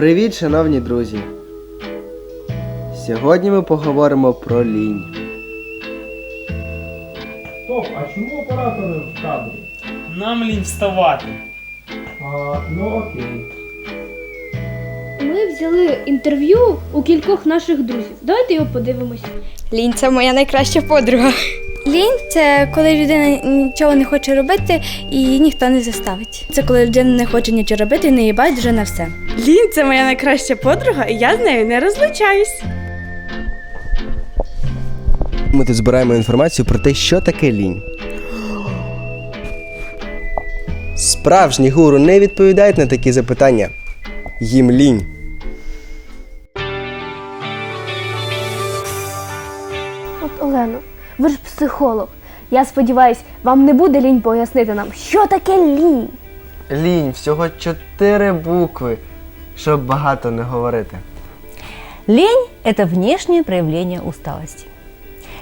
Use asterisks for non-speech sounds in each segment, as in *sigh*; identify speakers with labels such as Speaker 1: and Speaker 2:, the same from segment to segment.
Speaker 1: Привіт, шановні друзі! Сьогодні ми поговоримо про лінь.
Speaker 2: Стоп, а чому оператори в кадрі?
Speaker 3: Нам лінь вставати.
Speaker 2: А, ну окей.
Speaker 4: Ми взяли інтерв'ю у кількох наших друзів. Давайте його подивимось.
Speaker 5: Лінь це моя найкраща подруга. Лінь це коли людина нічого не хоче робити і її ніхто не заставить. Це коли людина не хоче нічого робити і не їй байдуже на все.
Speaker 6: Лін це моя найкраща подруга, і я з нею не розлучаюсь.
Speaker 1: Ми тут збираємо інформацію про те, що таке лінь. Справжні гуру не відповідають на такі запитання. Їм лінь.
Speaker 4: ви ж психолог. Я сподіваюсь, вам не буде лінь пояснити нам, що таке лінь.
Speaker 1: Лінь всього чотири букви, щоб багато не говорити.
Speaker 7: Лень – это внешнее проявление усталости.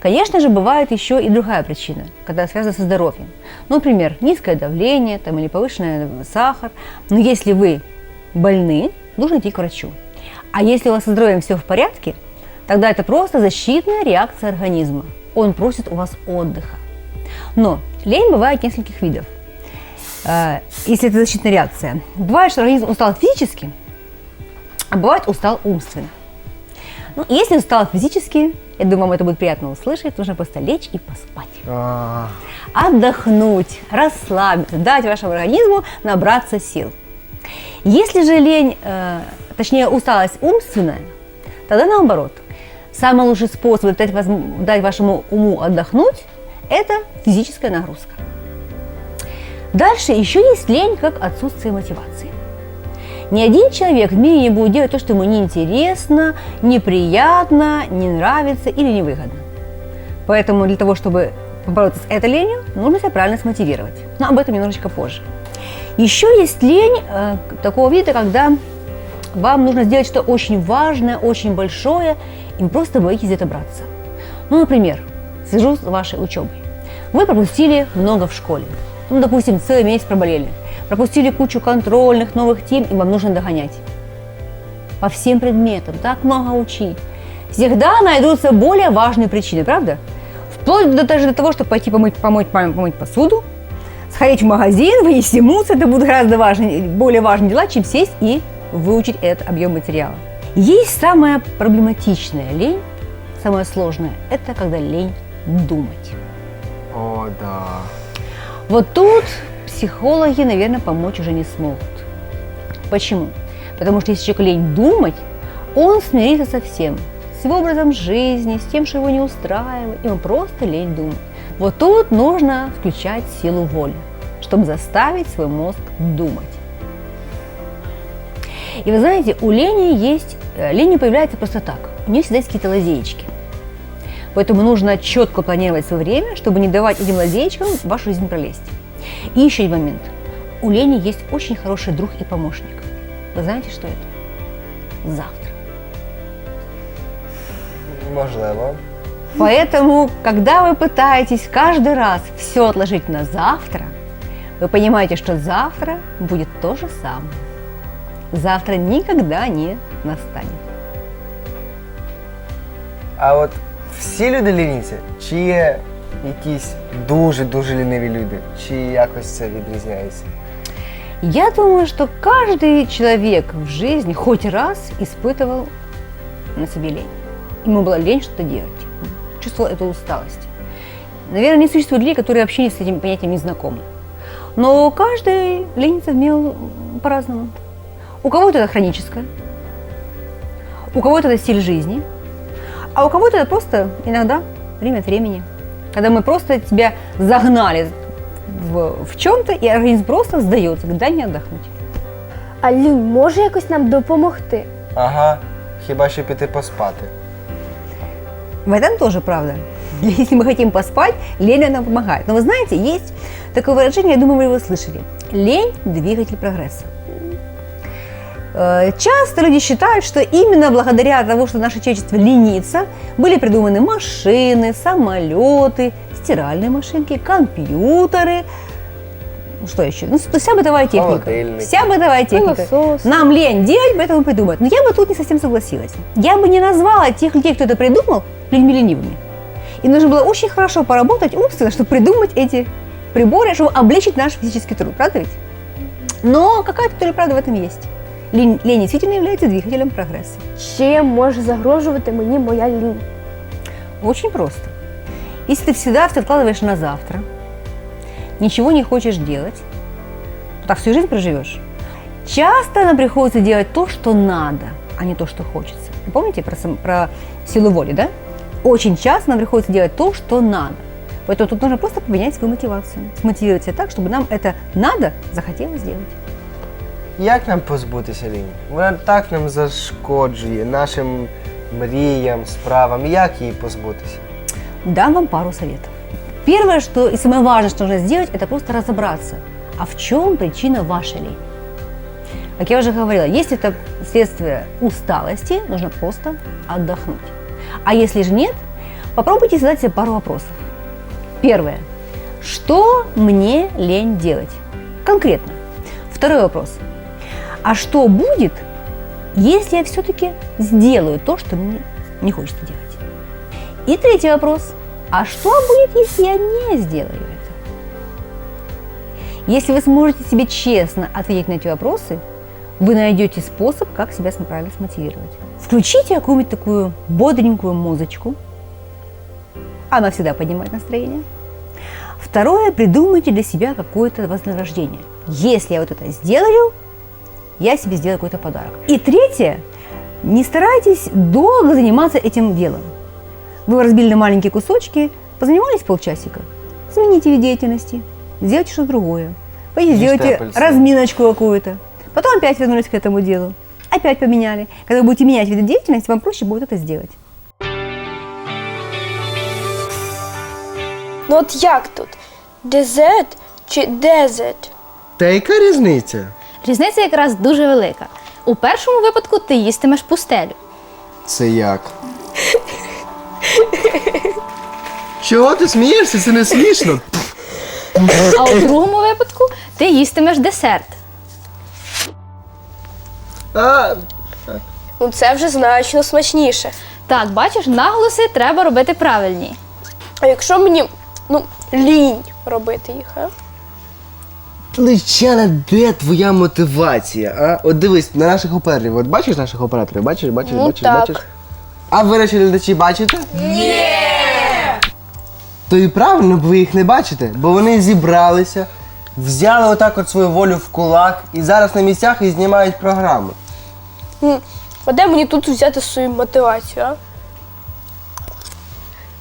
Speaker 7: Конечно же, бывает еще и другая причина, когда связана со здоровьем. Ну, например, низкое давление там, или повышенный сахар. Но если вы больны, нужно идти к врачу. А если у вас со здоровьем все в порядке, тогда это просто защитная реакция организма. Он просит у вас отдыха. Но лень бывает нескольких видов. Э, Если это защитная реакция. Бывает, что организм устал физически, а бывает устал умственно. Ну, если устал физически, я думаю, вам это будет приятно услышать, нужно просто лечь и поспать.
Speaker 1: А,
Speaker 7: Отдохнуть, расслабиться, дать вашему организму набраться сил. Если же лень, э, точнее усталость умственная, тогда наоборот. Самый лучший способ дать, дать вашему уму отдохнуть – это физическая нагрузка. Дальше еще есть лень как отсутствие мотивации. Ни один человек в мире не будет делать то, что ему неинтересно, неприятно, не нравится или невыгодно. Поэтому для того, чтобы побороться с этой ленью, нужно себя правильно смотивировать. Но об этом немножечко позже. Еще есть лень э, такого вида, когда вам нужно сделать что-то очень важное, очень большое, и вы просто боитесь где-то браться. Ну, например, свяжу с вашей учебой. Вы пропустили много в школе. Ну, допустим, целый месяц проболели. Пропустили кучу контрольных, новых тем, и вам нужно догонять. По всем предметам, так много учить. Всегда найдутся более важные причины, правда? Вплоть до, даже до того, чтобы пойти помыть, помыть, помыть посуду, сходить в магазин, вынести мусор, это будут гораздо важнее, более важные дела, чем сесть и выучить этот объем материала. Есть самая проблематичная лень, самое сложное, это когда лень думать.
Speaker 1: О, да.
Speaker 7: Вот тут психологи, наверное, помочь уже не смогут. Почему? Потому что если человек лень думать, он смирится со всем. С его образом жизни, с тем, что его не устраивает, ему просто лень думать. Вот тут нужно включать силу воли, чтобы заставить свой мозг думать. И вы знаете, у лени есть, э, лень не появляется просто так. У нее всегда есть какие-то лазеечки. Поэтому нужно четко планировать свое время, чтобы не давать этим лазеечкам в вашу жизнь пролезть. И еще один момент. У лени есть очень хороший друг и помощник. Вы знаете, что это? Завтра.
Speaker 1: Можливо.
Speaker 7: Поэтому, когда вы пытаетесь каждый раз все отложить на завтра, вы понимаете, что завтра будет то же самое Завтра никогда не настанет.
Speaker 1: А от всі люди лініться? Чи є якісь дуже-дуже ліниві люди? Чи якось це відрізняється?
Speaker 7: Я думаю, что каждый человек в жизни хоть раз испытывал на себе лень. Ему была лень что-то делать. Чувствовал эту усталость. Наверное, не существует людей, которые вообще с этим понятием не знакомы. Но каждый ленится в меру по-разному. У кого-то это хроническое, у кого-то это стиль жизни, а у кого-то это просто иногда время от времени. Когда мы просто тебя загнали в, в чем-то, и организм просто сдается, когда не отдохнуть.
Speaker 4: А лінь може якось нам допомогти?
Speaker 1: Ага, хіба що піти поспати.
Speaker 7: В этом тоже правда. *laughs* Если мы хотим поспать, лень нам помогает. Но вы знаете, есть такое выражение, я думаю, вы его слышали. Лень – двигатель прогресса. Э, Часто люди считают, что именно благодаря тому, что наше человечество ленится, были придуманы машины, самолеты, стиральные машинки, компьютеры, ну, что еще? Ну, вся бытовая техника. Вся бытовая техника. Нам лень делать, поэтому придумать. Но я бы тут не совсем согласилась. Я бы не назвала тех людей, кто это придумал, людьми ленивыми. И нужно было очень хорошо поработать умственно, чтобы придумать эти приборы, чтобы облегчить наш физический труд. Правда ведь? Но какая-то доля правды в этом есть. Лень, лень действительно является двигателем прогресса.
Speaker 4: Чим може загрожувати мені моя лінь?
Speaker 7: Очень просто. Если ты всегда все откладываешь на завтра, ничего не хочешь делать, то так всю жизнь проживешь. Часто нам приходится делать то, что надо, а не то, что хочется. Вы помните про, про силу воли, да? Очень часто нам приходится делать то, что надо. Поэтому тут нужно просто поменять свою мотивацию. Смотивировать себя так, чтобы нам это надо захотелось сделать.
Speaker 1: Як нам позбутися лінії? Вона так нам зашкоджує нашим мріям, справам. Як її позбутися?
Speaker 7: Дам вам пару советов. Первое, что и самое важное, что нужно сделать, это просто разобраться, а в чем причина вашей лени. Как я уже говорила, если это следствие усталости, нужно просто отдохнуть. А если же нет, попробуйте задать себе пару вопросов. Первое. Что мне лень делать? Конкретно. Второй вопрос. А что будет, если я все-таки сделаю то, что мне не хочется делать? И третий вопрос. А что будет, если я не сделаю это? Если вы сможете себе честно ответить на эти вопросы, вы найдете способ, как себя правильно смотивировать. Включите какую-нибудь такую бодренькую музычку. Она всегда поднимает настроение. Второе, придумайте для себя какое-то вознаграждение. Если я вот это сделаю, я себе сделаю какой-то подарок. И третье, не старайтесь долго заниматься этим делом. Вы разбили на маленькие кусочки, позанимались полчасика, смените вид деятельности, сделайте что-то другое. Пойдите, сделайте разминочку какую-то. Потом опять вернулись к этому делу. Опять поменяли. Когда вы будете менять вид деятельности, вам проще будет это сделать.
Speaker 8: Ну от як тут? Дезерт чи дезерт?
Speaker 1: Та яка різниця?
Speaker 9: Різниця якраз дуже велика. У першому випадку ти їстимеш пустелю,
Speaker 1: Це як? Чого ти смієшся? Це не смішно.
Speaker 9: а у другому випадку ти їстимеш десерт.
Speaker 1: А,
Speaker 8: Ну це вже значно смачніше.
Speaker 9: Так, бачиш, наголоси треба робити правильні.
Speaker 8: А якщо мені ну, лінь робити їх, а?
Speaker 1: Личана, де твоя мотивація? А? От дивись на наших операторів. От бачиш наших операторів? Бачиш, бачиш,
Speaker 8: Ну,
Speaker 1: бачиш,
Speaker 8: так.
Speaker 1: бачиш? А ви наші глядачі бачите? Ні! То і правильно, бо ви їх не бачите, бо вони зібралися, взяли отак от свою волю в кулак і зараз на місцях і знімають програму.
Speaker 8: А де мені тут взяти свою мотивацію, а?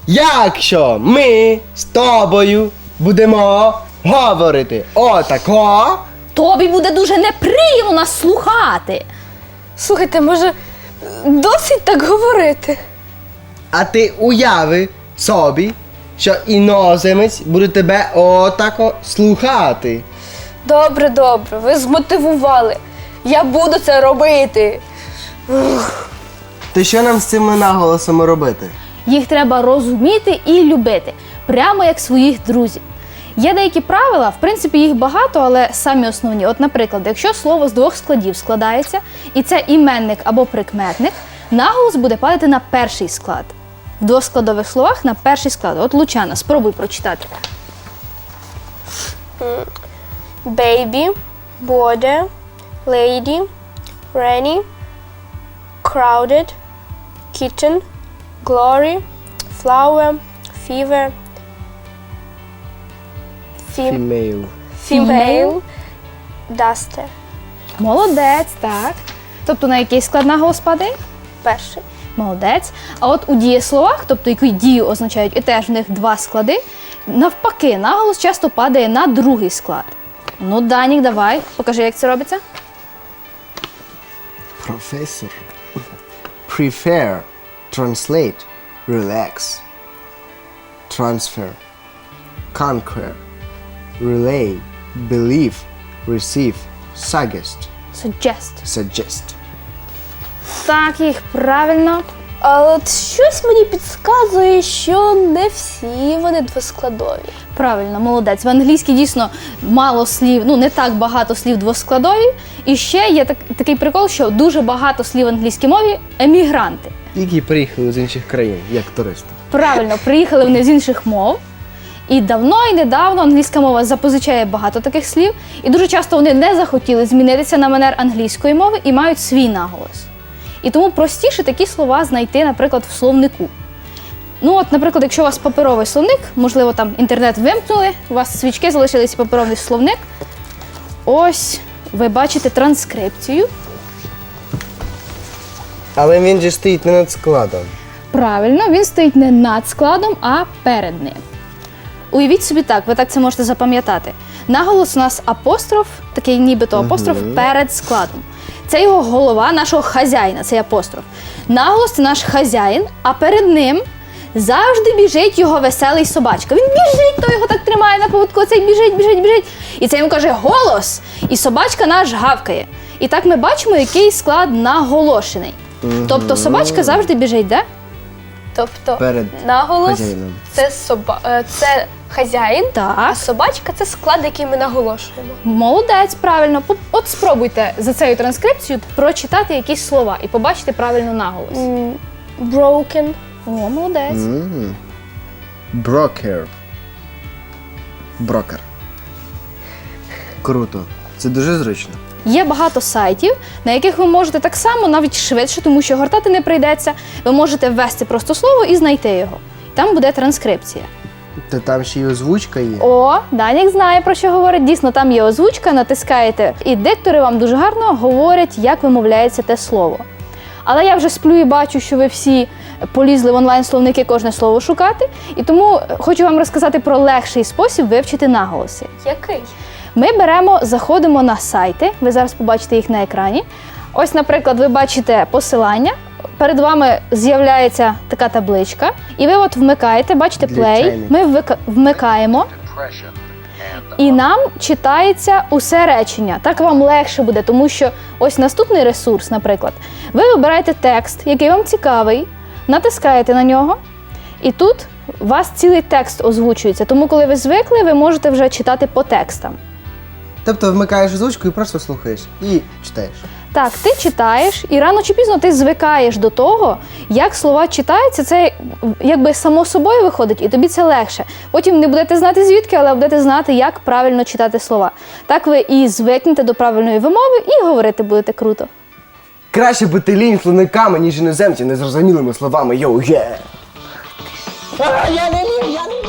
Speaker 1: Якщо ми з тобою будемо говорити отако,
Speaker 9: Тобі буде дуже неприємно нас слухати.
Speaker 8: Слухайте, може, досить так говорити?
Speaker 1: а ти уяви собі, що іноземець буде тебе отако слухати.
Speaker 8: Добре, добре, ви змотивували. Я буду це робити.
Speaker 1: То що нам з цими наголосами робити?
Speaker 9: Їх треба розуміти і любити, прямо як своїх друзів. Є деякі правила, в принципі, їх багато, але самі основні. От, наприклад, якщо слово з двох складів складається, і це іменник або прикметник, наголос буде падати на перший склад. В двоскладових словах на перший склад. От Лучана, спробуй прочитати.
Speaker 8: Baby, border, lady, rainy, crowded, kitten, glory, flower, fever, fem-
Speaker 1: Фімейл.
Speaker 8: female, duster.
Speaker 9: Молодець, так. Тобто на який склад наголос падає?
Speaker 8: Перший.
Speaker 9: Молодець. А от у дієсловах, тобто яку дію означають, і теж в них два склади, навпаки, наголос часто падає на другий склад. Ну, Данік, давай, покажи, як це робиться.
Speaker 1: Професор. Prefer. Translate. Relax. Transfer. Conquer. Relay. Believe. Receive. Suggest.
Speaker 9: Suggest.
Speaker 1: Suggest.
Speaker 9: Так, їх правильно.
Speaker 8: А от щось мені підказує, що не всі вони двоскладові.
Speaker 9: Правильно, молодець. В англійській дійсно мало слів, ну не так багато слів двоскладові. І ще є так, такий прикол, що дуже багато слів в англійській мові емігранти.
Speaker 1: Які приїхали з інших країн, як туристи.
Speaker 9: Правильно, приїхали вони з інших мов. І давно і недавно англійська мова запозичає багато таких слів, і дуже часто вони не захотіли змінитися на манер англійської мови і мають свій наголос. І тому простіше такі слова знайти, наприклад, в словнику. Ну, от, наприклад, якщо у вас паперовий словник, можливо, там інтернет вимкнули, у вас свічки залишились паперовий словник. Ось ви бачите транскрипцію.
Speaker 1: Але він же стоїть не над складом.
Speaker 9: Правильно, він стоїть не над складом, а перед ним. Уявіть собі так, ви так це можете запам'ятати. Наголос у нас апостроф, такий нібито апостроф перед складом. Це його голова нашого хазяїна, цей апостроф. Наголос це наш хазяїн, а перед ним завжди біжить його веселий собачка. Він біжить, то його так тримає на поводку, цей біжить, біжить, біжить. І це йому каже голос. І собачка наш гавкає. І так ми бачимо, який склад наголошений. Тобто собачка завжди біжить, де?
Speaker 8: Тобто
Speaker 1: Перед
Speaker 8: наголос
Speaker 1: хазяїном.
Speaker 8: це соба... е, це хазяїн, а собачка це склад, який ми наголошуємо.
Speaker 9: Молодець, правильно. От спробуйте за цією транскрипцією прочитати якісь слова і побачити правильно наголос.
Speaker 8: М, Broken.
Speaker 9: О, молодець.
Speaker 1: Брокер. Брокер. Круто. Це дуже зручно.
Speaker 9: Є багато сайтів, на яких ви можете так само навіть швидше, тому що гортати не прийдеться. Ви можете ввести просто слово і знайти його. Там буде транскрипція.
Speaker 1: Та там ще й озвучка є.
Speaker 9: О, Данік знає про що говорить. Дійсно, там є озвучка, натискаєте, і диктори вам дуже гарно говорять, як вимовляється те слово. Але я вже сплю і бачу, що ви всі полізли в онлайн-словники кожне слово шукати. І тому хочу вам розказати про легший спосіб вивчити наголоси.
Speaker 8: Який?
Speaker 9: Ми беремо, заходимо на сайти. Ви зараз побачите їх на екрані. Ось, наприклад, ви бачите посилання. Перед вами з'являється така табличка, і ви от вмикаєте, бачите плей. Ми вмика- вмикаємо. І нам читається усе речення. Так вам легше буде, тому що ось наступний ресурс, наприклад, ви вибираєте текст, який вам цікавий, натискаєте на нього, і тут у вас цілий текст озвучується. Тому, коли ви звикли, ви можете вже читати по текстам.
Speaker 1: Тобто вмикаєш озвучку і просто слухаєш. І читаєш.
Speaker 9: Так, ти читаєш, і рано чи пізно ти звикаєш до того, як слова читаються, це якби само собою виходить, і тобі це легше. Потім не будете знати звідки, але будете знати, як правильно читати слова. Так ви і звикнете до правильної вимови, і говорити будете круто.
Speaker 1: Краще бути лінь словниками, ніж іноземці незрозумілими словами. Йоу, є. А, я не лінь, я не